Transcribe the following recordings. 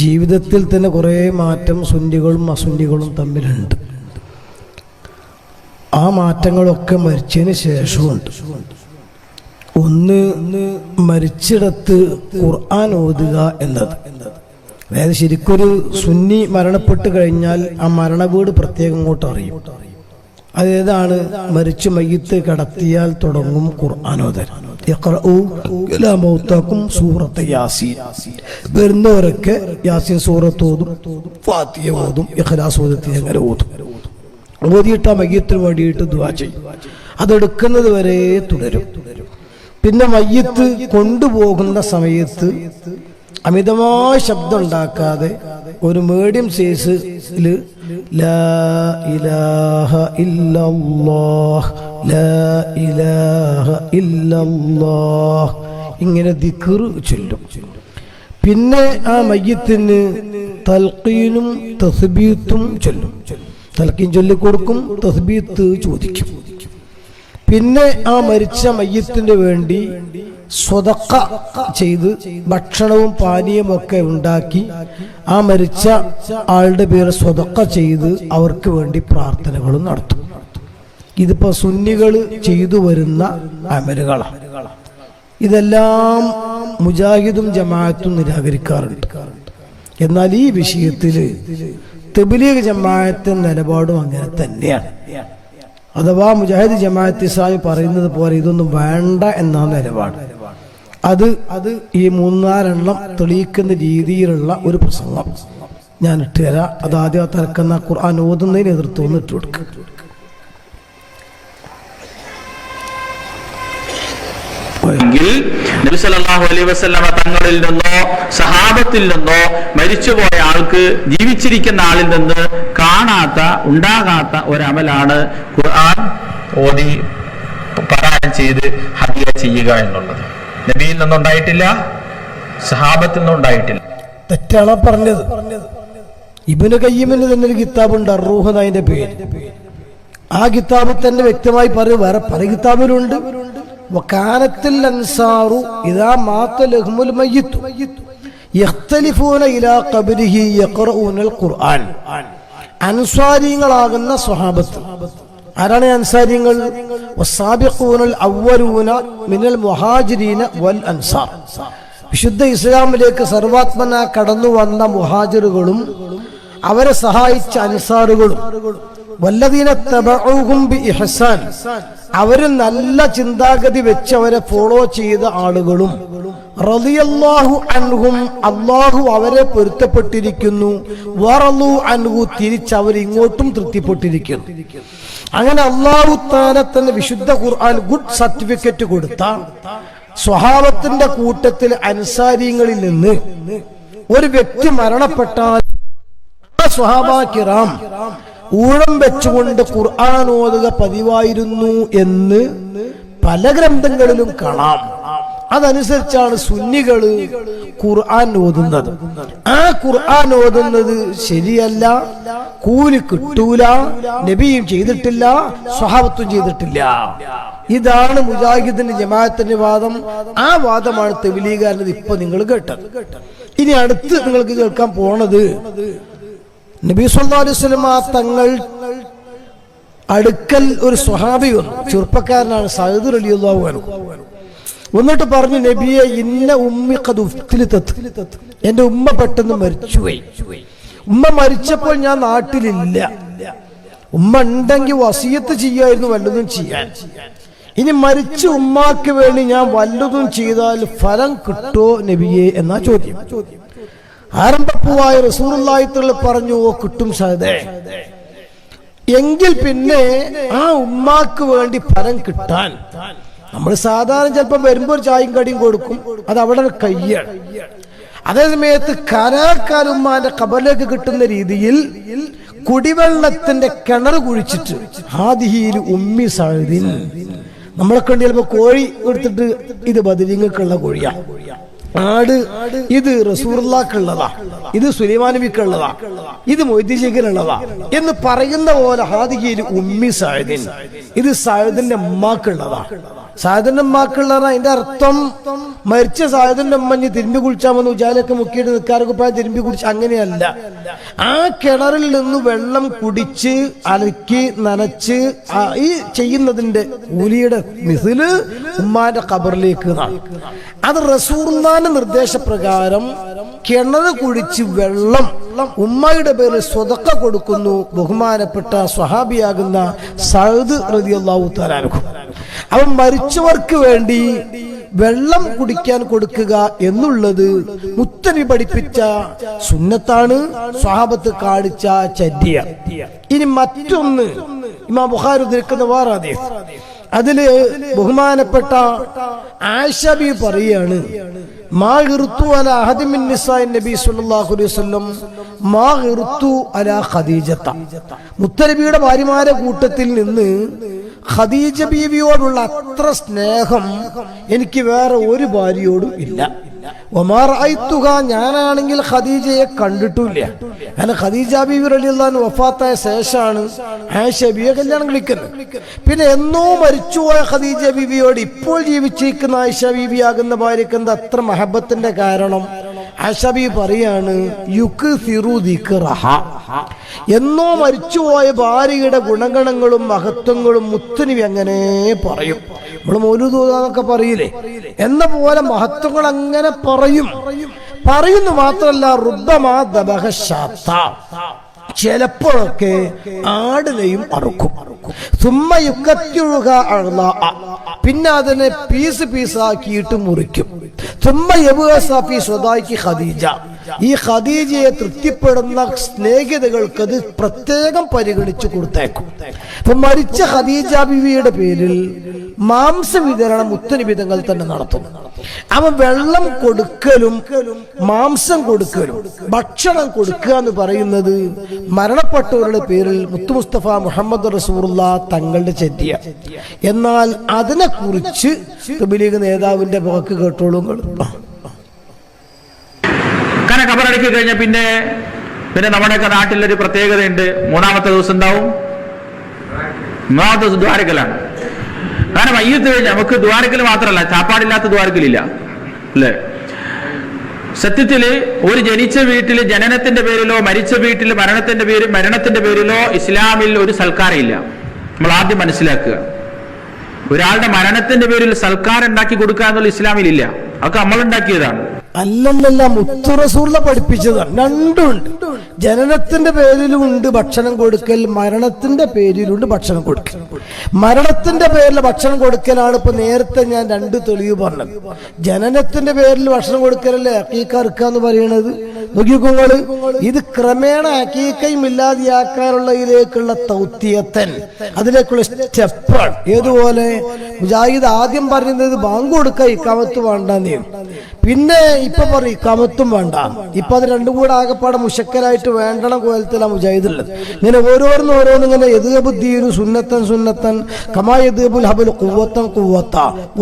ജീവിതത്തിൽ തന്നെ കുറേ മാറ്റം സുന്നികളും അസുന്നികളും തമ്മിലുണ്ട്. ആ മാറ്റങ്ങളൊക്കെ മരിച്ചതിന് ശേഷമുണ്ട്. ഒന്ന് മരിച്ചിടത്ത് ഖുർആൻ ഓതുക എന്നത്. അതായത് ശരിക്കൊരു സുന്നി മരണപ്പെട്ട് കഴിഞ്ഞാൽ ആ മരണവീട് പ്രത്യേകം ഇങ്ങോട്ട് അറിയും. അതേതാണ് മരിച്ചു മയ്യത്ത് കടത്തിയാൽ തുടങ്ങും ഖുർആാനോദൻ സൂറത്ത് യാസീൻ. വരുന്നവരൊക്കെ യാസീൻ സൂറത്ത് ഓതും ഫാത്തിയ ഓതും ഇഖ്ലാസ് ഓദത്തി അങ്ങനെ ഓതും. ഓതിയിട്ട് ആ മയ്യത്തിന് വേണ്ടിയിട്ട് ദുവാ ചെയ്യും. അതെടുക്കുന്നത് വരെ തുടരും. പിന്നെ മയ്യത്ത് കൊണ്ടുപോകുന്ന സമയത്ത് അമിതമായ ശബ്ദം ഉണ്ടാക്കാതെ ഒരു മീഡിയം സൈസിൽ ലാ ഇലാഹ ഇല്ലല്ലാഹ് ലാ ഇലാഹ ഇല്ലല്ലാഹ്. ഇങ്ങനെ ദിക്ർ ചൊല്ലും. പിന്നെ ആ മയ്യത്തിന് തൽക്കീനും തസ്ബീത്തും ചൊല്ലും. തൽക്കീൻ ചൊല്ലിക്കൊടുക്കും തസ്ബീത്ത് ചോദിക്കും. പിന്നെ ആ മരിച്ച മയ്യത്തിന് വേണ്ടി സ്വതക്ക ചെയ്ത് ഭക്ഷണവും പാനീയമൊക്കെ ഉണ്ടാക്കി ആ മരിച്ച ആളുടെ പേര് സ്വതക്ക ചെയ്ത് അവർക്ക് വേണ്ടി പ്രാർത്ഥനകളും നടത്തും. ഇതിപ്പോ സുന്നികൾ ചെയ്തു വരുന്ന അമലുകളാണ് ഇതെല്ലാം മുജാഹിദും ജമാഅത്തും നിരാകരിക്കാറുണ്ട്. എന്നാൽ ഈ വിഷയത്തിൽ തെബിലീഗ് ജമാഅത്തിന്റെ നിലപാടും അങ്ങനെ തന്നെയാണ്. അഥവാ മുജാഹിദ് ജമാഅത്ത് ഇസ്ലാമി പറയുന്നത് പോലെ ഇതൊന്നും വേണ്ട എന്നാണ് നിലപാട്. അത് അത് ഈ മൂന്നാലെണ്ണം തെളിയിക്കുന്ന രീതിയിലുള്ള ഒരു പ്രസംഗം. ഞാൻ ഇട്ടുതരാം അത് ആദ്യം തിരക്കുന്ന ഖുർആൻ ഓതുന്നതിന് എതിർത്ത് ഇട്ട് കൊടുക്കുക തങ്ങളിൽ നിന്നോ സഹാബത്തിൽ നിന്നോ മരിച്ചുപോയ ആൾക്ക് ജീവിച്ചിരിക്കുന്ന ആളിൽ നിന്ന് കാണാത്ത ഉണ്ടാകാത്ത ഒരമലാണ് ഖുർആൻ ഓതി പാരായണം ചെയ്ത് ഹദിയ ചെയ്യുക എന്നുള്ളത്. നബിയിൽ നിന്നുണ്ടായിട്ടില്ല സഹാബത്തിൽ നിന്നുണ്ടായിട്ടില്ല. തെറ്റാണ് പറഞ്ഞത്? ഇബിന് കയ്യമിന് തന്നെ ഒരു കിതാബുണ്ട് അറൂഹ് അതിന്റെ പേര്. ആ കിതാബ് തന്നെ വ്യക്തമായി പറയും വേറെ പല കിതാബിലുണ്ട്. വകാനത്തിൽ അൻസാറു ഇദാ മാത ലഹ്മുൽ മയ്യിത്തു യഖ്തലിഫൂന ഇലാ ഖബ്രിഹി യഖറഊനൽ ഖുർആൻ. അൻസ്വാരികളാകുന്ന സ്വഹാബത്ത്. ആരാണ് അൻസാരിങ്ങൾ അവ്വലൂന മിനൽ മുഹാജിരീന വൽ അൻസാർ. വിശുദ്ധ ഇസ്ലാമിലേക്ക് സർവാത്മന കടന്നു വന്ന മുഹാജിറുകളും അവരെ സഹായിച്ച അൻസാറുകളും വല്ലതീന അവർ നല്ല ചിന്താഗതി വെച്ച് അവരെ ഫോളോ ചെയ്ത ആളുകളും. റളിയല്ലാഹു അൻഹും അള്ളാഹു അവരെ പൊരുത്തപ്പെട്ടിരിക്കുന്നു. വറലു അൻഹു തിരിച്ച് അവർ ഇങ്ങോട്ടും തൃപ്തിപ്പെട്ടിരിക്കുന്നു. അങ്ങനെ അള്ളാഹു താല തന്നെ വിശുദ്ധ ഖുർആൻ ഗുഡ് സർട്ടിഫിക്കറ്റ് കൊടുത്ത. സ്വഭാവത്തിന്റെ കൂട്ടത്തിൽ അൻസാരിങ്ങളിൽ നിന്ന് ഒരു വ്യക്തി മരണപ്പെട്ടാൽ ആ സ്വഹാബ കിറാം ഊഴം വെച്ചുകൊണ്ട് ഖുർആൻ ഓതുക പതിവായിരുന്നു എന്ന് പല ഗ്രന്ഥങ്ങളിലും കാണാം. അതനുസരിച്ചാണ് സുന്നികൾ ഖുർആൻ ഓതുന്നത്. ആ ഖുർആൻ ഓതുന്നത് ശരിയല്ല കൂലി കിട്ടൂല നബിയും ചെയ്തിട്ടില്ല സ്വഹാബത്തും ചെയ്തിട്ടില്ല. ഇതാണ് മുജാഹിദിന്റെ ജമാഅത്തിന്റെ വാദം. ആ വാദമാണ് തെവിലീകാരനത് ഇപ്പൊ നിങ്ങൾ കേട്ടത്. ഇനി അടുത്ത് നിങ്ങൾക്ക് കേൾക്കാൻ പോണത് നബി അലൈഹി തങ്ങൾ അടുക്കൽ ഒരു സ്വഹാബി വന്നു. ചെറുപ്പക്കാരനാണ് സഹദർ റളിയല്ലാഹു അൻഹു. വന്നിട്ട് പറഞ്ഞു നബിയെ ഇന്ന ഉമ്മി കതുഫ്തിലിത്തത്ത് എന്റെ ഉമ്മ പെട്ടെന്ന് മരിച്ചുപോയി. ഉമ്മ മരിച്ചപ്പോൾ ഞാൻ നാട്ടിലില്ല. ഉമ്മ ഉണ്ടെങ്കിൽ വസീയത്ത് ചെയ്യായിരുന്നു വല്ലതും ചെയ്യാൻ. ഇനി മരിച്ച ഉമ്മാക്ക് വേണ്ടി ഞാൻ വല്ലതും ചെയ്താൽ ഫലം കിട്ടോ നബിയെ? എന്നാ ചോദ്യം ചോദ്യം. ആരംഭപ്പൂവായ റസൂറുള്ള പറഞ്ഞു ഓ കിട്ടും സഹദേ എങ്കിൽ പിന്നെ ആ ഉമ്മാക്ക് വേണ്ടി ഫലം കിട്ടാൻ. നമ്മൾ സാധാരണ ചിലപ്പോൾ വരുമ്പോൾ ഒരു ചായയും കടിയും കൊടുക്കും അത് അവിടെ കയ്യാണ് അതേ സമയത്ത് കരാക്കാരുമ്മാന്റെ കബറിലേക്ക് കിട്ടുന്ന രീതിയിൽ കുടിവെള്ളത്തിന്റെ കിണർ കുഴിച്ചിട്ട് ഹാദിഹിയിൽ ഉമ്മി നമ്മളെ കണ്ട് ചിലപ്പോ കോഴി എടുത്തിട്ട് ഇത് ബദരിങ്ങൾക്കുള്ള കോഴിയാ. ആട് ഇത് റസൂർക്കുള്ളതാ ഇത് സുലൈമാൻ നബിക്കുള്ളതാ. ഇത് മൊയ്തീശേഖനുള്ളതാ എന്ന് പറയുന്ന പോലെ ഹാദികയിൽ ഉമ്മി സായുദ്ദീൻ ഇത് സായുദിന്റെ ഉമ്മാക്കുള്ളതാ. സായുദിന്റെ അമ്മാക്കുള്ളതാ അതിന്റെ അർത്ഥം മരിച്ച സായതിന്റെ ഉമ്മഞ്ഞ് തിരുമ്പി കുളിച്ചാമെന്ന് ഉജാലൊക്കെ മുക്കിയിട്ട് നിൽക്കാറൊക്കെ പോയാൽ തിരുമ്പി കുടിച്ച് അങ്ങനെയല്ല. ആ കിണറിൽ നിന്ന് വെള്ളം കുടിച്ച് അലക്കി നനച്ച് ഈ ചെയ്യുന്നതിന്റെ കൂലിയുടെ മിസിൽ ഉമ്മാന്റെ ഖബറിലേക്ക് അത് അത് റസൂർന്നാന്റെ നിർദ്ദേശപ്രകാരം കിണർ കുഴിച്ച് വെള്ളം ഉമ്മയുടെ പേരിൽ സ്വതക്ക കൊടുക്കുന്നു. ബഹുമാനപ്പെട്ട സ്വഹാബിയാകുന്ന സൗദ് റതിയല്ലാവു താലാനുക്കും അവൻ മരിച്ചവർക്ക് വേണ്ടി വെള്ളം കുടിക്കാൻ കൊടുക്കുക എന്നുള്ളത് മുത്തനി പഠിപ്പിച്ച സുന്നത്താണ്. സ്വഹാബത്ത് കാണിച്ച ചര്യ. ഇനി മറ്റൊന്ന് ഇമാ ബുഖാരി വേറെ അദ്ദേഹം അതിൽ ബഹുമാനപ്പെട്ട ആശബി പറയാണ് മാ നബി സല്ലല്ലാഹു അലൈഹി വസല്ലം അല ഭാര്യമാരെ കൂട്ടത്തിൽ നിന്ന് ഖദീജ ബീവിയോടുള്ള അത്ര സ്നേഹം എനിക്ക് വേറെ ഒരു ഭാര്യയോടും ഇല്ല. ഒമാർ ഐത്തുക ഞാനാണെങ്കിൽ ഖദീജയെ കണ്ടിട്ടില്ല. കാരണം ഖദീജ ബീവി റളിയല്ലാഹു വഫാത്തായ ശേഷമാണ് ആയിഷ ബീവിയെ കല്യാണം കളിക്കുന്നത് പിന്നെ എന്നോ മരിച്ചുപോയ ഖദീജ ബീവിയോട് ഇപ്പോൾ ജീവിച്ചിരിക്കുന്ന ആയിഷ ബീവിയാകുന്ന ഭാര്യക്ക് എന്താ അത്ര മഹബത്തിന്റെ കാരണം? ബീവി പറയാണ് യുക്ക് സിറു. എന്നോ മരിച്ചുപോയ ഭാര്യയുടെ ഗുണഗണങ്ങളും മഹത്വങ്ങളും മുത്തനി അങ്ങനെ പറയും നമ്മൾ മൗലൂദൂന്നൊക്കെ പറയില്ലേ എന്ന പോലെ മഹത്വങ്ങൾ അങ്ങനെ പറയും പറയുന്നു മാത്രല്ല റുബമാ ദബഹ ശാത്ത. ചിലപ്പോഴൊക്കെ ആടിനെയും അറുക്കും. സുമ്മയുക്കത്തിഴുക യുക്കത്തിഴുക അഴുത പിന്നെ അതിനെ പീസ് പീസാക്കിയിട്ട് മുറിക്കും. സുമ്മ ഖദീജ. ഈ ഖദീജയെ തൃപ്തിപ്പെടുന്ന സ്നേഹിതകൾക്ക് അത് പ്രത്യേകം പരിഗണിച്ചു കൊടുത്തേക്കും. അപ്പൊ മരിച്ച ഖദീജ ബിവിയുടെ പേരിൽ മാംസ വിതരണം മുത്തനിബിതങ്ങൾ തന്നെ നടത്തും അവൻ വെള്ളം കൊടുക്കലും മാംസം കൊടുക്കലും ഭക്ഷണം കൊടുക്കുക എന്ന് പറയുന്നത് മരണപ്പെട്ടവരുടെ പേരിൽ മുത്തു മുസ്തഫ മുഹമ്മദ് റസൂറുള്ള തങ്ങളുടെ ചെറ്റിയ എന്നാൽ അതിനെക്കുറിച്ച് ലീഗ് നേതാവിന്റെ വാക്ക് കേട്ടോളൂ. കാരണം കബറടക്കി കഴിഞ്ഞ പിന്നെ പിന്നെ നമ്മുടെയൊക്കെ നാട്ടിലൊരു പ്രത്യേകതയുണ്ട്. മൂന്നാമത്തെ ദിവസം ഉണ്ടാവും മൂന്നാമത്തെ ദിവസം ദ്വാരക്കലാണ്. കാരണം മയ്യത്ത് നമുക്ക് ദ്വാരക്കൽ മാത്രമല്ല ചാപ്പാടില്ലാത്ത ദ്വാരക്കലില്ല. അല്ലേ? സത്യത്തിൽ ഒരു ജനിച്ച വീട്ടിൽ ജനനത്തിന്റെ പേരിലോ മരിച്ച വീട്ടിൽ മരണത്തിന്റെ പേര് മരണത്തിന്റെ പേരിലോ ഇസ്ലാമിൽ ഒരു സൽക്കാരമില്ല. നമ്മൾ ആദ്യം മനസ്സിലാക്കുക. ഒരാളുടെ മരണത്തിന്റെ പേരിൽ സൽക്കാരം ഉണ്ടാക്കി കൊടുക്കുക എന്നുള്ള ഇസ്ലാമിലില്ല. അതൊക്കെ നമ്മൾ ഉണ്ടാക്കിയതാണ് അല്ലല്ലല്ല മുത്തു റസൂള്ള പഠിപ്പിച്ചതാണ് രണ്ടുമുണ്ട് ജനനത്തിന്റെ പേരിലും ഉണ്ട് ഭക്ഷണം കൊടുക്കൽ മരണത്തിന്റെ പേരിലുണ്ട് ഭക്ഷണം കൊടുക്കൽ. മരണത്തിന്റെ പേരിൽ ഭക്ഷണം കൊടുക്കലാണ് ഇപ്പൊ നേരത്തെ ഞാൻ രണ്ട് തെളിവ് പറഞ്ഞത്. ജനനത്തിന്റെ പേരിൽ ഭക്ഷണം കൊടുക്കലല്ലേ അക്കീക്ക അറുക്കുക എന്ന് പറയണത് നോക്കിക്കോങ്ങൾ ഇത് ക്രമേണ അക്കീക്കയും ഇല്ലാതെയാക്കാനുള്ള ഇതിലേക്കുള്ള തൗത്യത്തൻ അതിലേക്കുള്ള സ്റ്റെപ്പാണ്. ഏതുപോലെ? മുജാഹിദ് ആദ്യം പറഞ്ഞത് ബാങ്ക് കൊടുക്കുക ഇക്കാമത്ത് വേണ്ടെന്നേ. പിന്നെ ഇപ്പൊ പറയും കമത്തും വേണ്ട. ഇപ്പൊ അത് രണ്ടും കൂടെ ആകെപ്പാടെ മുഷക്കലായിട്ട് വേണ്ടണ കോലത്തിലാ മുജാഹിദുള്ളത്. ഇങ്ങനെ ഓരോന്നും ഓരോന്നും ഇങ്ങനെ എതുകബുദ്ധിയും സുന്നത്തൻ സുന്നത്തൻ കമാ എതുബുൽ ഹബുൽ കുവത്തൻ കുവത്ത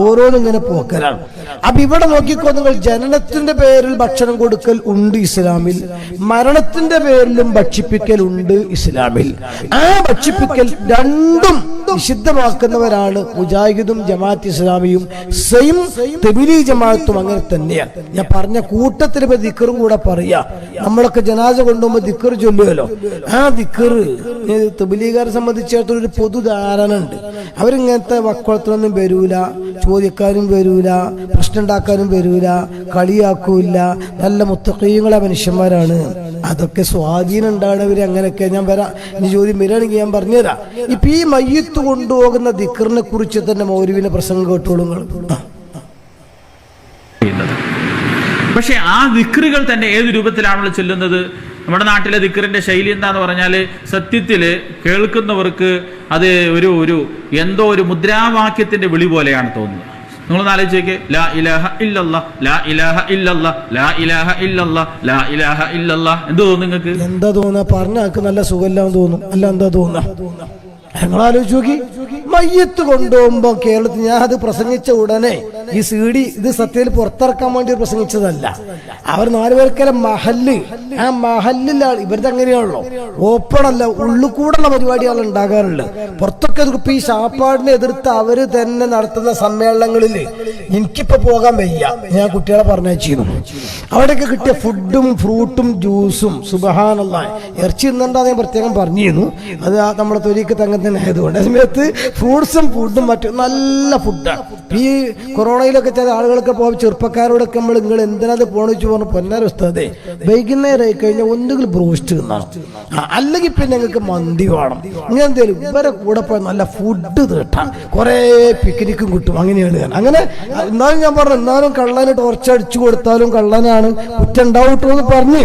ഓരോന്നും ഇങ്ങനെ പോക്കലാണ്. അപ്പൊ ഇവിടെ നോക്കിക്കോ നിങ്ങൾ ജനനത്തിന്റെ പേരിൽ ഭക്ഷണം കൊടുക്കൽ ഉണ്ട് ഇസ്ലാമിൽ. മരണത്തിന്റെ പേരിലും ഭക്ഷിപ്പിക്കൽ ഉണ്ട് ഇസ്ലാമിൽ. ആ ഭക്ഷിപ്പിക്കൽ രണ്ടും നിഷിദ്ധമാക്കുന്നവരാണ് മുജാഹിദും ജമാഅത്ത് ഇസ്ലാമിയും. സെയിം തെബിലി ജമാഅത്തും അങ്ങനെ തന്നെയാണ് ഞാൻ പറഞ്ഞ കൂട്ടത്തിൽ ഇപ്പൊ ദിക്കറും കൂടെ പറയാ. നമ്മളൊക്കെ ജനാസ കൊണ്ടുപോകുമ്പോ ദിക്കർ ചൊല്ലുമല്ലോ ആ ദിക്കർ തെബിലീകാരെ സംബന്ധിച്ചിടത്തോളം ഒരു പൊതുധാരണ ഉണ്ട്. അവരിങ്ങനത്തെ വക്കുളത്തിലൊന്നും വരൂല ചോദിക്കാനും വരൂല പ്രശ്നം ഉണ്ടാക്കാനും വരൂല കളിയാക്കൂല നല്ല മുത്തക്കീങ്ങളെ മനുഷ്യന്മാരാണ്. അതൊക്കെ സ്വാധീനം ഉണ്ടാവണവർ അങ്ങനെയൊക്കെ. ഞാൻ വരാം ഇനി ജോലി വരികയാണെങ്കിൽ ഞാൻ പറഞ്ഞുതരാം. ഇപ്പൊ ഈ മയ്യത്ത് കൊണ്ടുപോകുന്ന ദിക്കറിനെ കുറിച്ച് തന്നെ മൗരുവിന്റെ പ്രസംഗം കേട്ടോളൂ പക്ഷേ ആ. ദിക്റുകൾ തന്നെ ഏത് രൂപത്തിലാണല്ലോ ചൊല്ലുന്നത്? നമ്മുടെ നാട്ടിലെ ദിക്റിന്റെ ശൈലി എന്താന്ന് പറഞ്ഞാൽ സത്യത്തിൽ കേൾക്കുന്നവർക്ക് അത് ഒരു ഒരു എന്തോ ഒരു മുദ്രാവാക്യത്തിന്റെ വിളി പോലെയാണ് തോന്നുന്നത്. നിങ്ങൾ ആലോചിച്ചേക്ക്. ലാ ഇലാഹ ഇല്ലല്ല ലാ ഇലാഹ ഇല്ലല്ല ലാ ഇലാഹ ഇല്ലല്ല ലാ ഇലാഹ ഇല്ലല്ല. എന്ത് തോന്നുന്നു നിങ്ങൾക്ക്? എന്താ തോന്നുക പറഞ്ഞ ആൾക്ക് നല്ല സുഖമില്ലാന്ന് തോന്നും. അല്ല എന്താ തോന്നുക ഞങ്ങൾ ആലോചിച്ച് നോക്കി. മയ്യത്ത് കൊണ്ടുപോകുമ്പോ കേരളത്തിൽ ഞാൻ അത് പ്രസംഗിച്ച ഉടനെ ഈ സി ഡി ഇത് സത്യത്തിൽ പുറത്തിറക്കാൻ വേണ്ടി പ്രസംഗിച്ചതല്ല. അവർ നാലുപേർക്കര മഹല്ല്? ആ മഹല്ലിലാണ് ഇവരുടെ അങ്ങനെയാണല്ലോ. ഓപ്പൺ അല്ല ഉള്ളിൽ കൂടെയുള്ള പരിപാടികൾ ഉണ്ടാകാറുള്ളത്. പുറത്തൊക്കെ ഇപ്പൊ ഈ ഷാപ്പാടിനെ എതിർത്ത് അവർ തന്നെ നടത്തുന്ന സമ്മേളനങ്ങളിൽ എനിക്കിപ്പോ പോകാൻ വയ്യ. ഞാൻ കുട്ടികളെ പറഞ്ഞയച്ചിരുന്നു അവിടെയൊക്കെ കിട്ടിയ ഫുഡും ഫ്രൂട്ടും ജ്യൂസും സുബഹാനുള്ള ഇറച്ചി തിന്നണ്ടാ ഞാൻ പ്രത്യേകം പറഞ്ഞിരുന്നു അത് നമ്മുടെ തൊലിക്ക് തങ്ങത്തിനായതുകൊണ്ട് ആയതുകൊണ്ട്. സമയത്ത് ഫ്രൂട്ട്സും ഫുഡും മറ്റും നല്ല ഫുഡാണ് ഈ കൊറോണയിലൊക്കെ ചില ആളുകളൊക്കെ പോകും. ചെറുപ്പക്കാരോടൊക്കെ നമ്മൾ നിങ്ങൾ എന്തിനാ പോണെന്ന് വെച്ച് പറഞ്ഞു പൊന്നാര ഉസ്താദേ വൈകുന്നേരം ആയി കഴിഞ്ഞാൽ ഒന്നുകിൽ ബ്രോസ്റ്റ് തിന്നണം അല്ലെങ്കിൽ പിന്നെ ഞങ്ങൾക്ക് മന്തി വേണം. ഇങ്ങനെ എന്തേലും ഇവരെ കൂടെ പോയി നല്ല ഫുഡ് തീട്ടാം കുറേ പിക്നിക്കും കിട്ടും. അങ്ങനെയാണ് ഞാൻ. അങ്ങനെ എന്നാലും ഞാൻ പറഞ്ഞു എന്നാലും കള്ളന് ടോർച്ചടിച്ചു കൊടുത്താലും കള്ളനാണ്. കുറ്റം ഉണ്ടാവും എന്ന് പറഞ്ഞു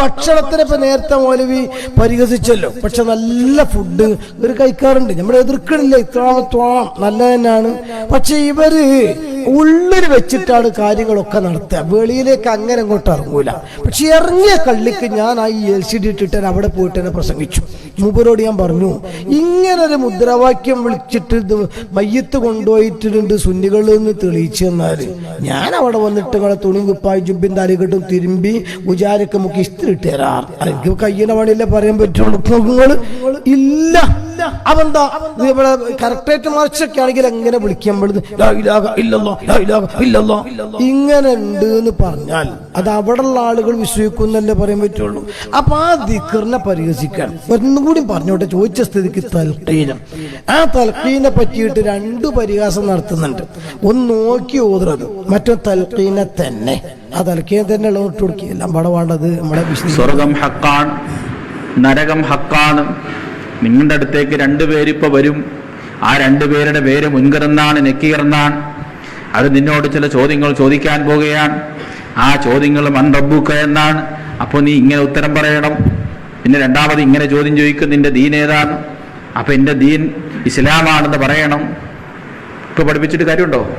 ഭക്ഷണത്തിനെ ഇപ്പൊ നേരത്തെ മൗലവി പരിഹസിച്ചല്ലോ. പക്ഷെ നല്ല ഫുഡ് ഇവർ കഴിക്കാറുണ്ട്. നമ്മൾ എതിർക്കണില്ല ഇത്രാമത്വം നല്ല തന്നെയാണ് പക്ഷെ ഇവർ ഉള്ളിൽ വെച്ചിട്ടാണ് കാര്യങ്ങളൊക്കെ നടത്തുക. വെളിയിലേക്ക് അങ്ങനെ അങ്ങോട്ട് ഇറങ്ങൂല. പക്ഷെ ഇറങ്ങിയ കള്ളിക്ക് ഞാൻ ആ എൽ സി ഡി ഇട്ടിട്ട് അവിടെ പോയിട്ട് തന്നെ പ്രസംഗിച്ചു. മൂപ്പരോട് ഞാൻ പറഞ്ഞു ഇങ്ങനെ ഒരു മുദ്രാവാക്യം വിളിച്ചിട്ട് ഇത് മയ്യത്ത് കൊണ്ടുപോയിട്ടുണ്ട് സുന്നികളിൽ നിന്ന് തെളിയിച്ചു തന്നാൽ ഞാൻ അവിടെ വന്നിട്ട് നിങ്ങളെ തുണി കുപ്പായി ജുബിൻ താലികെട്ടും തിരുമ്പി ഉജാരൊക്കെ മുക്കി ഇസ്തിരി ഇട്ട് തരാറ് എനിക്ക് കയ്യിനെ പണിയല്ലേ പറയാൻ പറ്റുള്ളൂ. ഇല്ല. അവന്താ കറക്റ്റായിട്ട് മറിച്ചൊക്കെ ആണെങ്കിൽ എങ്ങനെ വിളിക്കുമ്പോൾ ഇങ്ങനെ ഉണ്ട് എന്ന് പറഞ്ഞാൽ അത് അവിടെയുള്ള ആളുകൾ വിശ്വസിക്കുന്നല്ലേ പറയാൻ പറ്റുള്ളൂ. അപ്പൊ ആ ദിക്കറിനെ പരിഹസിക്കാൻ ഒന്നും കൂടി പറഞ്ഞോട്ടെ ചോദിച്ച സ്ഥിതിക്ക് തൽക്കീനം ആ തൽക്കീനെ പറ്റിയിട്ട് രണ്ടു പരിഹാസം നടത്തുന്നുണ്ട്. ഒന്ന് നോക്കി ഓതുന്നത് മറ്റോ തൽക്കീനെ തന്നെ. ആ തൽക്കീനെ തന്നെ ഉള്ള ഇട്ട് കൊടുക്കുക എല്ലാം പടം വേണ്ടത് വിശദീകരണം സ്വർഗം ഹക്കാണ് നരകം ഹക്കാണ് നിങ്ങളുടെ അടുത്തേക്ക് രണ്ടുപേരിപ്പോൾ വരും. ആ രണ്ടുപേരുടെ പേര് മുൻകറന്നാണ് നെക്കിയർന്നാണ് അത് നിന്നോട് ചില ചോദ്യങ്ങൾ ചോദിക്കാൻ പോകുകയാണ് ആ ചോദ്യങ്ങൾ മൺറബുക്ക എന്നാണ്. അപ്പോൾ നീ ഇങ്ങനെ ഉത്തരം പറയണം. പിന്നെ രണ്ടാമത് ഇങ്ങനെ ചോദ്യം ചോദിക്കും നിന്റെ ദീൻ ഏതാണ്? അപ്പൊ എന്റെ ദീൻ ഇസ്ലാമാണെന്ന് പറയണം. ഇപ്പൊ പഠിപ്പിച്ചിട്ട് കാര്യമുണ്ടോ?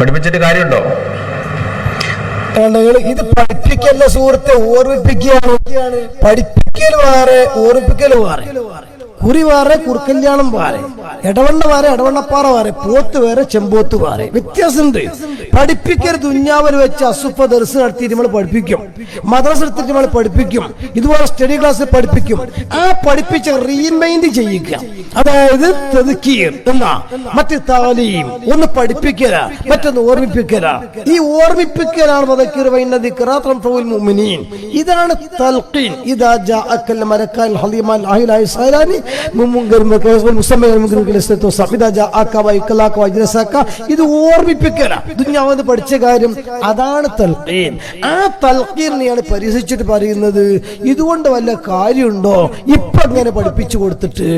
പഠിപ്പിച്ചിട്ട് കാര്യമുണ്ടോ? ഇത് പഠിപ്പിക്കല്ല സുഹൃത്തെ ഓർമ്മിപ്പിക്കുകയാണ്. പഠിപ്പിക്കൽ വേറെ ഓർമ്മിപ്പിക്കൽ വേറെ. കുറി വേറെ കുറുക്കല്യാണം വേറെ ഇടവണ്ണ വേറെ ഇടവണ്ണപ്പാറ വേറെ പോത്ത് വേറെ ചെമ്പോത്ത് വേറെ വ്യത്യാസമുണ്ട്. പഠിപ്പിക്കരുത് ഉഞ്ഞാവൽ വെച്ച് അസുപ്പ ദർസ് നടത്തിയിട്ട് നമ്മൾ പഠിപ്പിക്കും. മദ്രസ എടുത്തിട്ട് നമ്മൾ പഠിപ്പിക്കും. ഇതുപോലെ സ്റ്റഡി ക്ലാസ് പഠിപ്പിക്കും. ആ പഠിപ്പിച്ച റീമൈൻഡ് ചെയ്യിക്കുക അതായത് തെതുക്കീർ എന്നാ? മറ്റ് താലിയും ഒന്ന് പഠിപ്പിക്കല മറ്റൊന്ന് ഓർമ്മിപ്പിക്കല. ഈ ഓർമ്മിപ്പിക്കലാണ് മുഅ്മിനീൻ. ഇതാണ് തൽഖീൻ. ഇദാ ജാഅക്കൽ മലക്കാൻ ഹലീമാൻ അഹിലായി സൈലാനി മുമുങ്കർ മക്കൽ മുസമ്മ മുങ്കർ കലസ്തോ ഇദാ ജാഅക വൈക്കലാക വജ്രസക ഇത് ഓർമ്മിപ്പിക്കല. ദുഞ്ഞാവെന്ന് പഠിച്ച കാര്യം അതാണ് തൽക്കീൻ ആ തൽക്കീറിനെയാണ് പരിഹസിച്ചിട്ട് പറയുന്നത്. ഇതുകൊണ്ട് വല്ല കാര്യമുണ്ടോ? ഇപ്പൊ ഇങ്ങനെ പഠിപ്പിച്ചു കൊടുത്തിട്ട്.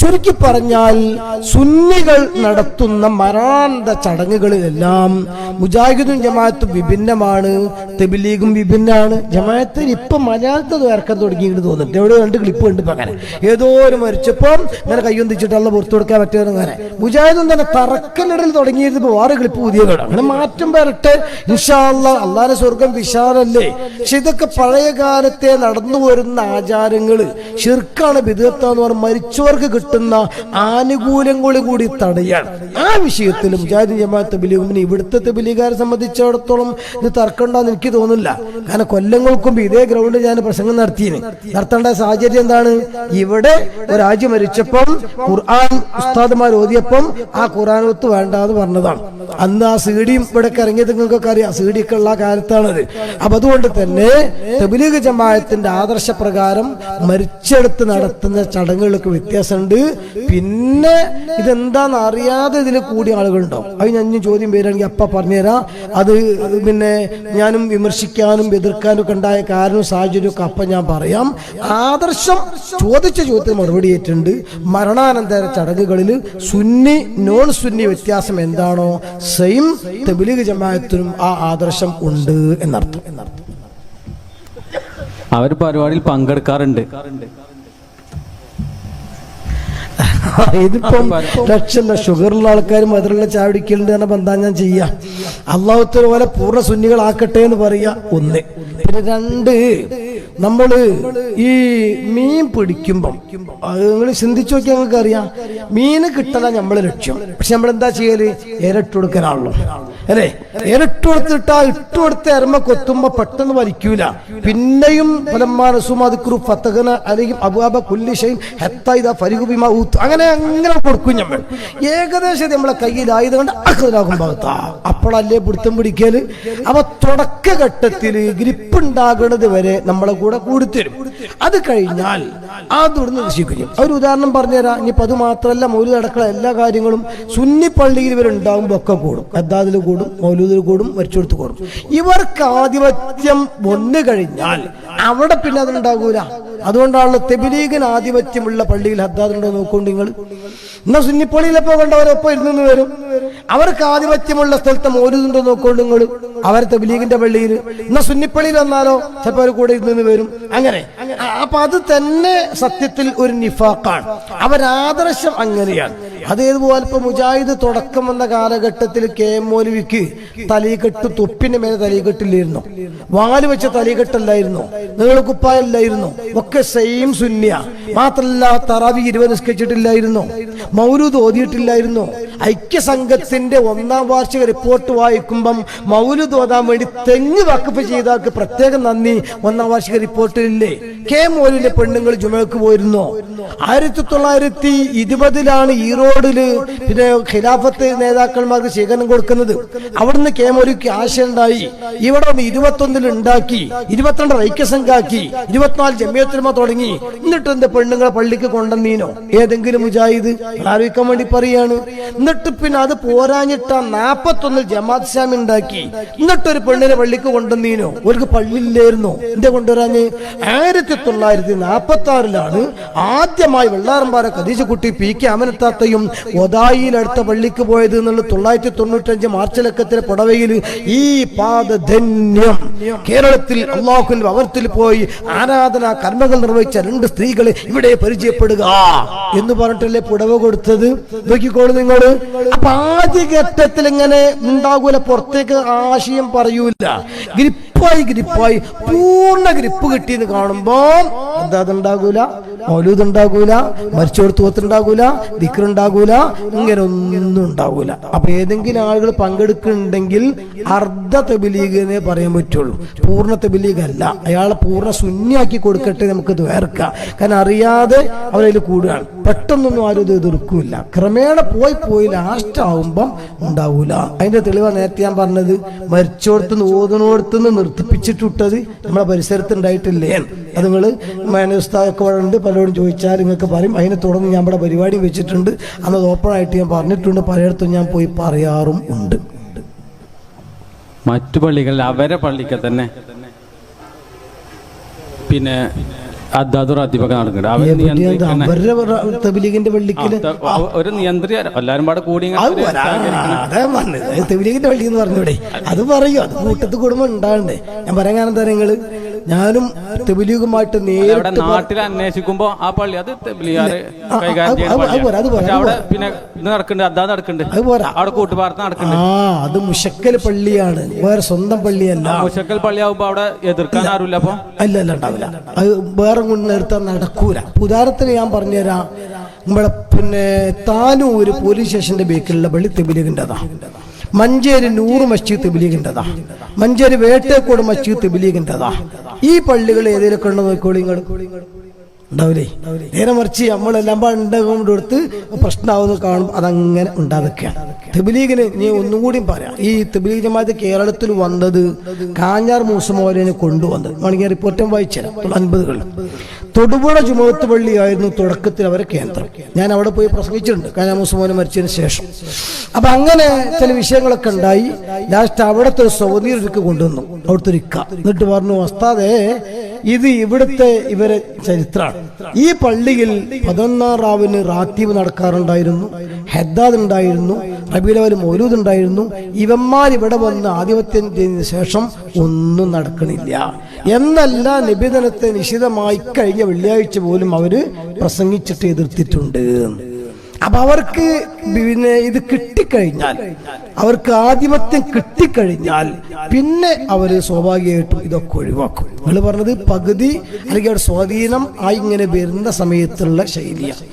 ചുരുക്കി പറഞ്ഞാൽ സുന്നികൾ നടത്തുന്ന മരാന്ത ചടങ്ങുകളിലെല്ലാം മുജാഹിദും ജമാഅത്തും വിഭിന്നമാണ്. തെബിലീഗും വിഭിന്നാണ്. ജമാഅത്തിന് ഇപ്പൊ മലയാളത്തിൽ ഇറക്കാൻ തുടങ്ങിയിട്ട് തോന്നുന്നുണ്ട് എവിടെ രണ്ട് ക്ലിപ്പ് ഉണ്ട് ഇപ്പൊ അങ്ങനെ ഏതോ ഒരു മരിച്ചപ്പം ഇങ്ങനെ കയ്യൊന്നിച്ചിട്ടുള്ള പുറത്തു കൊടുക്കാൻ പറ്റുന്ന അങ്ങനെ മുജാഹിദും തന്നെ തറക്കല്ലിടൽ തുടങ്ങിയത് ഇപ്പൊ വേറെ കളിപ്പ് പുതിയ കട അങ്ങനെ മാറ്റം വരട്ടെ. ഇൻഷാല്ല അള്ളാന്റെ സ്വർഗം വിശാലല്ലേ? പക്ഷെ ഇതൊക്കെ പഴയ കാലത്തെ നടന്നു വരുന്ന ആചാരങ്ങൾ ഷിർക്കാണ് ബിദത്താന്ന് പറഞ്ഞ മരിച്ചവർക്ക് കിട്ടുന്ന ആനുകൂല്യങ്ങൾ കൂടി തടയാൻ ആ വിഷയത്തിൽ മുജാഹിദ് ജമാഅത്ത് ബിലിഗുമിന് ഇവിടുത്തെ തെബിലികാരെ സംബന്ധിച്ചിടത്തോളം ഇത് തർക്കമുണ്ടാന്ന് എനിക്ക് തോന്നുന്നില്ല. കാരണം കൊല്ലങ്ങൾക്കും ഇതേ ഗ്രൗണ്ടിൽ ഞാൻ പ്രസംഗം നടത്തിയിന്. നടത്തേണ്ട സാഹചര്യം എന്താണ്? ഇവിടെ ഒരാജ് മരിച്ചപ്പം ഖുർആൻ ഉസ്താദ്മാർ ഓതിയപ്പം ആ ഖുർആാനത്ത് വേണ്ടാന്ന് പറഞ്ഞതാണ്. അന്ന് ആ സീഡിയും ഇവിടെ ഇറങ്ങിയത് നിങ്ങൾക്കൊക്കെ അറിയാം. സീഡിയൊക്കെ ഉള്ള കാലത്താണത്. അപ്പൊ അതുകൊണ്ട് തന്നെ തബിലീഗ് ജമാഅത്തിന്റെ ആദർശപ്രകാരം മരിച്ചെടുത്ത് നടത്തുന്ന ചടങ്ങുകൾക്ക് വ്യത്യാസമുണ്ട്. പിന്നെ ഇതെന്താന്ന് അറിയാതെ ഇതിൽ കൂടിയ ആളുകളുണ്ടാവും. അത് ഞാൻ ചോദ്യം പേരാണെങ്കിൽ അപ്പ പറഞ്ഞുതരാം. അത് പിന്നെ ഞാനും വിമർശിക്കാനും എതിർക്കാനും ഒക്കെ ഉണ്ടായ കാരണവും സാഹചര്യവും ഒക്കെ അപ്പം ഞാൻ പറയാം. ആദർശം ചോദിച്ച ചോദ്യത്തിന് മറുപടി ഏറ്റുണ്ട്. മരണാനന്തര ചടങ്ങുകളിൽ സുന്നി നോൺ സുന്നി വ്യത്യാസം എന്താണോ സെയിം തെബിലിഗ് ജമാഅത്തിനും ആ ആദർശം ഉണ്ട് എന്നർത്ഥം. എന്നർത്ഥം അവർ പരിപാടിയിൽ പങ്കെടുക്കാറുണ്ട്. ഇതിപ്പം ലക്ഷല്ല ഷുഗറുള്ള ആൾക്കാരും മധുരമുള്ള ചായ കുടിക്കലുണ്ട് എന്താ ഞാൻ ചെയ്യാം. അള്ളാഹുത്തര പോലെ പൂർണ സുന്നികളാക്കട്ടെ എന്ന് പറയുക ഒന്ന്. പിന്നെ രണ്ട് നമ്മൾ ഈ മീൻ പിടിക്കുമ്പം നിങ്ങൾ ചിന്തിച്ചു നോക്കിയാൽ ഞങ്ങൾക്ക് അറിയാം മീന് കിട്ടല നമ്മളെ ലക്ഷ്യം. പക്ഷെ നമ്മൾ എന്താ ചെയ്യൽ? ഇരട്ട് കൊടുക്കാനാണല്ലോ അല്ലേ? ഇരട്ട് കൊടുത്തിട്ടാ ഇട്ട് കൊടുത്ത എരമ കൊത്തുമ്പോ പെട്ടെന്ന് വലിക്കൂല പിന്നെയും അല്ലെങ്കിൽ അങ്ങനെ അങ്ങനെ കൊടുക്കും നമ്മൾ ഏകദേശം നമ്മളെ കയ്യിലായതുകൊണ്ട് അക്കലാകും ഭാഗത്താ. അപ്പോഴല്ലേ പിടുത്തം പിടിക്കൽ? അപ്പൊ തുടക്കഘട്ടത്തിൽ ഗ്രിപ്പ് ഉണ്ടാകുന്നത് വരെ നമ്മളെ കൂടെ കൂടിത്തരും. അത് കഴിഞ്ഞാൽ അതോട് നശിക്കും ഒരു ഉദാഹരണം പറഞ്ഞുതരാം. ഇനിയിപ്പോ അത് മാത്രമല്ല മൗലി നടക്കുന്ന എല്ലാ കാര്യങ്ങളും സുന്നി പള്ളിയിൽ ഇവരുണ്ടാകുമ്പോ ഒക്കെ കൂടും. അദ്ദാദിൽ കൂടും മൗലൂദിൽ കൂടും മരിച്ചെടുത്ത് കൂടും. ഇവർക്ക് ആധിപത്യം വന്നു കഴിഞ്ഞാൽ അവിടെ പിന്നെ അതുണ്ടാകൂല. അതുകൊണ്ടാണല്ലോ തെബിലീഗിന് ആധിപത്യമുള്ള പള്ളിയിൽ ഹദ്ദാദുണ്ടോ നോക്കൊണ്ട് നിങ്ങൾ എന്നാ സുന്നിപ്പള്ളിയിലെ പോകേണ്ടവരൊപ്പം ഇരുന്നു വരും. അവർക്ക് ആധിപത്യമുള്ള സ്ഥലത്ത് മൗലൂദുണ്ടോ നോക്കൊണ്ട് നിങ്ങൾ അവർ ബിലീഗിന്റെ പള്ളിയിൽ എന്നാ സുന്നിപ്പള്ളിയിൽ വന്നാലോ? ചിലപ്പോൾ അവർ കൂടെ ഇരുന്ന് വരും. അങ്ങനെ. അപ്പൊ അത് തന്നെ സത്യത്തിൽ ഒരു നിഫാക്കാണ് അവരാദർശം അങ്ങനെയാണ്. അതേതുപോലെ ഇപ്പൊ മുജാഹിദ് തുടക്കം വന്ന കാലഘട്ടത്തിൽ കെ എം മൗലവിക്ക് തലീകെട്ട് തുപ്പിന്റെ മേലെ തലീകെട്ടില്ലായിരുന്നു. വാൽ വെച്ച തലീകെട്ടല്ലായിരുന്നു. നീളക്കുപ്പായല്ലായിരുന്നു ഒക്കെ സെയിം സുന്യ മാത്രല്ല തറാവി ഇരുപത് നിസ്കരിച്ചിട്ടില്ലായിരുന്നു. മൗലൂദ് ഓതിയിട്ടില്ലായിരുന്നു. ഐക്യസംഘത്തിന്റെ ഒന്നാം വാർഷിക റിപ്പോർട്ട് വായിക്കുമ്പം മൗലൂദ് ഓതാൻ വേണ്ടി തെങ്ങ് വക്കപ്പ് ചെയ്തവർക്ക് പ്രത്യേകം നന്ദി. ഒന്നാം വാർഷിക റിപ്പോർട്ടിലില്ലേ? കെ മോലിലെ പെണ്ണുങ്ങൾ ജുമക്ക് പോയിരുന്നോ. ആയിരത്തി തൊള്ളായിരത്തി ഇരുപതിലാണ് ഈറോഡിൽ പിന്നെ ഖിലാഫത്ത് നേതാക്കന്മാർക്ക് സ്വീകരണം കൊടുക്കുന്നത്. അവിടുന്ന് കെ മോലിക്ക് ആശയം ഉണ്ടായി. ഇവിടെ ഒന്ന് ഇരുപത്തൊന്നിൽ ഉണ്ടാക്കി ഇരുപത്തിരണ്ട് ഐക്യസംഘാക്കി ഇരുപത്തിനാല് ജമ്മിയത്തിലുമ തുടങ്ങി. എന്നിട്ട് എന്റെ പെണ്ണുങ്ങളെ പള്ളിക്ക് കൊണ്ടുവന്നീനോ? ഏതെങ്കിലും മുജാഹിദ് ആലോചിക്കാൻ വേണ്ടി പറയാണ്. എന്നിട്ട് പിന്നെ അത് പോരാഞ്ഞിട്ട് നാപ്പത്തൊന്നിൽ ജമാഅത്ത് ഇസ്ലാമി ഉണ്ടാക്കി. എന്നിട്ടൊരു പെണ്ണിനെ പള്ളിക്ക് കൊണ്ടുവന്നീനോ? ഒരു പള്ളിയില്ലായിരുന്നു. എന്റെ കൊണ്ടുവരാഞ്ഞ്? ആയിരത്തി തൊള്ളായിരത്തി നാപ്പത്തി ആറിലാണ് ആദ്യമായി വെള്ളാറമ്പാറ കദീജക്കുട്ടി പി കെ അമനത്താത്തയും ഒതായിയിൽ അടുത്ത പള്ളിക്ക് പോയത് എന്നുള്ള തൊള്ളായിരത്തി തൊണ്ണൂറ്റഞ്ച് മാർച്ച് ലക്കത്തിലെ പുടവയിൽ ഈ പാദധന്യം. കേരളത്തിൽ അള്ളാഹുവിന്റെ അവർത്തിൽ പോയി ആരാധനാ കർമ്മങ്ങൾ നിർവഹിച്ച രണ്ട് സ്ത്രീകളെ ഇവിടെ പരിചയപ്പെടുക എന്ന് പറഞ്ഞിട്ടല്ലേ പുടവ കൊടുത്തത്? നോക്കിക്കോളൂ നിങ്ങൾ. അപ്പൊ ആദ്യ ഘട്ടത്തിൽ ഇങ്ങനെ ഉണ്ടാകൂല? പുറത്തേക്ക് ആശയം പറയൂല. ഗ്രിപ്പായി ഗ്രിപ്പായി പൂർണ ഗ്രിപ്പ് കിട്ടിയെന്ന് കാണുമ്പോ എന്താ അതുണ്ടാകൂല? മൗലൂദ് ഉണ്ടാകൂല മരിച്ചോടത്ത് ഒത്തുണ്ടാകൂല ദിക്കറുണ്ടാകൂല ഇങ്ങനെ ഒന്നും ഉണ്ടാകൂല. അപ്പൊ ഏതെങ്കിലും ആളുകൾ പങ്കെടുക്കുന്നുണ്ടെങ്കിൽ അർദ്ധ തെബിലീഗിനെ പറയാൻ പറ്റുള്ളൂ. പൂർണ തെബിലീഗ് അല്ല. അയാളെ പൂർണ ശൂന്യാക്കി കൊടുക്കട്ടെ നമുക്ക് വേർക്കാം. കാരണം അറിയാതെ അവരതിൽ കൂടുകയാണ്. പെട്ടെന്നൊന്നും ആരും ഇത് എതിർക്കൂല ക്രമേണ പോയി പോയി ലാസ്റ്റ് ആവുമ്പം ഉണ്ടാവൂല. അതിന്റെ തെളിവാ നേരത്തെ ഞാൻ പറഞ്ഞത്. മരിച്ചോടത്തുനിന്ന് ഓതുന്നോടത്തുനിന്ന് നിർത്തിപ്പിച്ചിട്ടുട്ടത് നമ്മളെ പരിസരത്ത് ഉണ്ടായിട്ടില്ലേ അത് നിങ്ങൾ ഉണ്ട് പലരോടും ചോദിച്ചാൽ നിങ്ങൾക്ക് പറയും. അതിനെ തുടർന്ന് ഞാൻ ഇവിടെ പരിപാടി വെച്ചിട്ടുണ്ട്. അന്നത് ഓപ്പൺ ആയിട്ട് ഞാൻ പറഞ്ഞിട്ടുണ്ട്. പലയിടത്തും ഞാൻ പോയി പറയാറും ഉണ്ട്. മറ്റു പള്ളികളിൽ അവരെ പള്ളിക്ക് തന്നെ. പിന്നെ അദ്ദാദുർ നടക്കുന്നുണ്ട് നിയന്ത്രിക്കുന്ന ഒരു നിയന്ത്രി എല്ലാരും പാടെ കൂടി അത് തെബിലീഗിന്റെ പള്ളി എന്ന് പറഞ്ഞൂടെ. പറയൂ. അത് കൂട്ടത്ത് കുടുംബം ഉണ്ടാകണ്ടേ ഞാൻ പറയാൻ കാരണം എന്താ ഞാനും തെബിലീഗുമായിട്ട് നേരിട്ട് നാട്ടിൽ അന്വേഷിക്കുമ്പോ ആ പള്ളി അത്. പിന്നെ നടക്കുന്നുണ്ട് അതാ നടക്കുന്നുണ്ട്. അവിടെ കൂട്ടുപാർത്ത ആ അത് മുഷക്കൽ പള്ളിയാണ്. വേറെ സ്വന്തം പള്ളിയല്ല. മുഷക്കൽ പള്ളിയാവുമ്പോ അവിടെ എതിർക്കാൻ ആരുമില്ല അപ്പൊ? അല്ല അല്ല ഉണ്ടാവില്ല. അത് വേറെ കൊണ്ട് നിർത്താൻ നടക്കൂല. ഉദാഹരണത്തിന് ഞാൻ പറഞ്ഞുതരാം. നമ്മളെ പിന്നെ താനൂര് പോലീസ് സ്റ്റേഷന്റെ ബേക്കിലുള്ള പള്ളി തെബിലീഗിന്റെതാ. മഞ്ചേരി നൂറ് മസ്ജിദ് തെബിലീഗിന്റെതാ മഞ്ചേരി വേട്ടേക്കോട് മസ്ജിദ് തെബിലീഗിന്റെതാ ഈ പള്ളികൾ ഏതിലൊക്കെ ഉണ്ടോ നോക്കോളി നിങ്ങൾ ഉണ്ടാവില്ലേ? നേരെ മറിച്ച് നമ്മളെല്ലാം ഉണ്ടാകുമ്പോൾ കൊടുത്ത് പ്രശ്നമാവുന്ന കാണും അതങ്ങനെ ഉണ്ടാതൊക്കെയാണ് തെബിലീഗിന് നീ ഒന്നും കൂടി പറയാം. ഈ തെബിലീഗ് ജമാഅത്ത് കേരളത്തിൽ വന്നത് കാഞ്ഞാർ മൂസമോലിനെ കൊണ്ടുവന്നത്. വേണമെങ്കിൽ റിപ്പോർട്ടും വായിച്ചുതരാം. അൻപതുകളിൽ. തൊടുപുഴ ജുമത്ത് പള്ളിയായിരുന്നു തുടക്കത്തിൽ അവരെ കേന്ദ്രം. ഞാൻ അവിടെ പോയി പ്രസംഗിച്ചിട്ടുണ്ട്. കാഞ്ഞാർ മൂസമോനെ മരിച്ചതിന് ശേഷം. അപ്പൊ അങ്ങനെ ചില വിഷയങ്ങളൊക്കെ ഉണ്ടായി. ലാസ്റ്റ് അവിടുത്തെ ഒരു സൗദീർക്ക് കൊണ്ടുവന്നു. അവിടുത്തെ ഒരു എന്നിട്ട് പറഞ്ഞു വസ്താദേ ഇത് ഇവിടുത്തെ ഇവരെ ചരിത്രമാണ് ഈ പള്ളിയിൽ പതിനൊന്നാം റാവിന് റാത്തീവ് നടക്കാറുണ്ടായിരുന്നു ഹെദ്ദാദ് ഉണ്ടായിരുന്നു റബീലവൽ മൗലൂദ് ഉണ്ടായിരുന്നു. ഇവന്മാർ ഇവിടെ വന്ന് ആധിപത്യം ചെയ്തതിനു ശേഷം ഒന്നും നടക്കണില്ല. എന്നല്ല നിബിധനത്തെ നിശിതമായി കഴിഞ്ഞ വെള്ളിയാഴ്ച പോലും അവർ പ്രസംഗിച്ചിട്ട് എതിർത്തിട്ടുണ്ട്. അപ്പൊ അവർക്ക് പിന്നെ ഇത് കിട്ടിക്കഴിഞ്ഞാൽ അവർക്ക് ആധിപത്യം കിട്ടിക്കഴിഞ്ഞാൽ പിന്നെ അവർ സ്വാഭാവികമായിട്ടും ഇതൊക്കെ ഒഴിവാക്കും. നിങ്ങൾ പറഞ്ഞത് പകുതി അല്ലെങ്കിൽ അവരുടെ സ്വാധീനം ആയി ഇങ്ങനെ വരുന്ന സമയത്തുള്ള ശൈലിയാണ്.